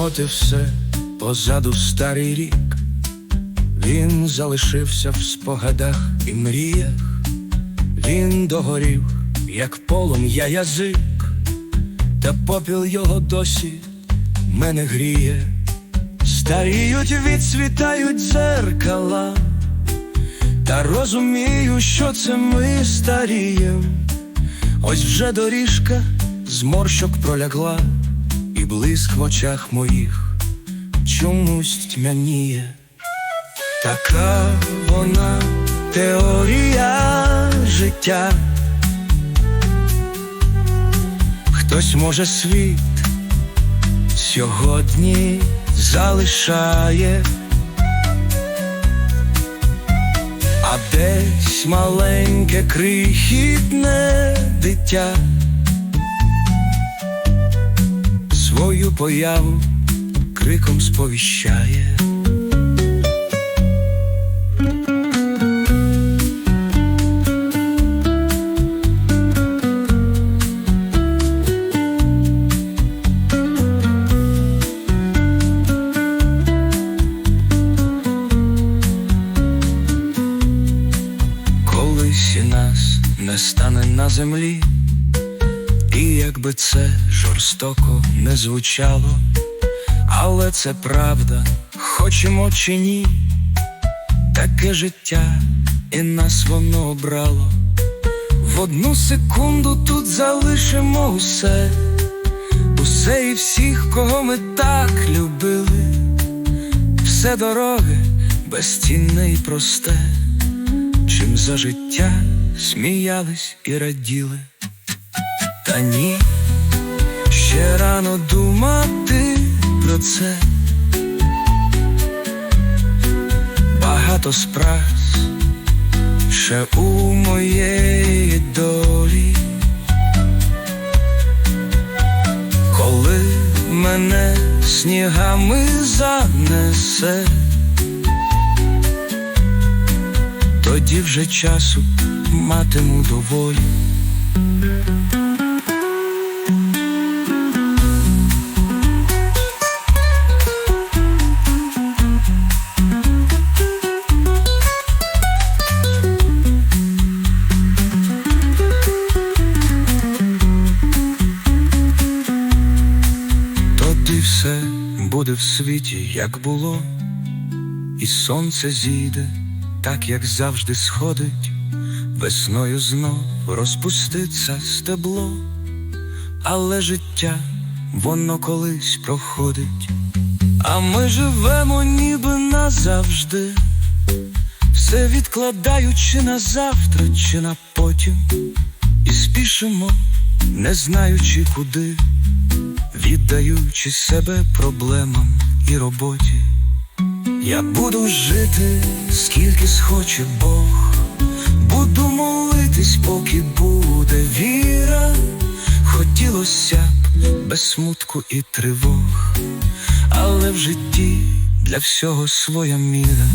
от і все, позаду старий рік. Він залишився в спогадах і мріях, він догорів, як полум'я язик, та попіл його досі мене гріє, старіють, відсвітають дзеркала, та розумію, що це ми старієм. Ось вже доріжка зморщок пролягла, блиск в очах моїх чомусь тьмяніє. Така вона теорія життя. Хтось може світ сьогодні залишає, а десь маленьке крихітне дитя свою появу криком сповіщає. Колись і нас не стане на землі, і якби це жорстоко не звучало, але це правда, хочемо чи ні, таке життя, і нас воно обрало. В одну секунду тут залишимо усе, усе і всіх, кого ми так любили, все дороге, безцінне і просте чим за життя сміялись і раділи. Та ні, ще рано думати про це. Багато спраз ще у моєї долі. Коли мене снігами занесе. Тоді вже часу матиму доволі. Тоді все буде в світі, як було, і сонце зійде так як завжди сходить, весною знов розпуститься стебло, але життя воно колись проходить, а ми живемо ніби назавжди, все відкладаючи на завтра чи на потім, і спішимо, не знаючи куди, віддаючи себе проблемам і роботі. Я буду жити, скільки схоче Бог, буду молитись, поки буде віра, хотілося б без смутку і тривог, але в житті для всього своя міра.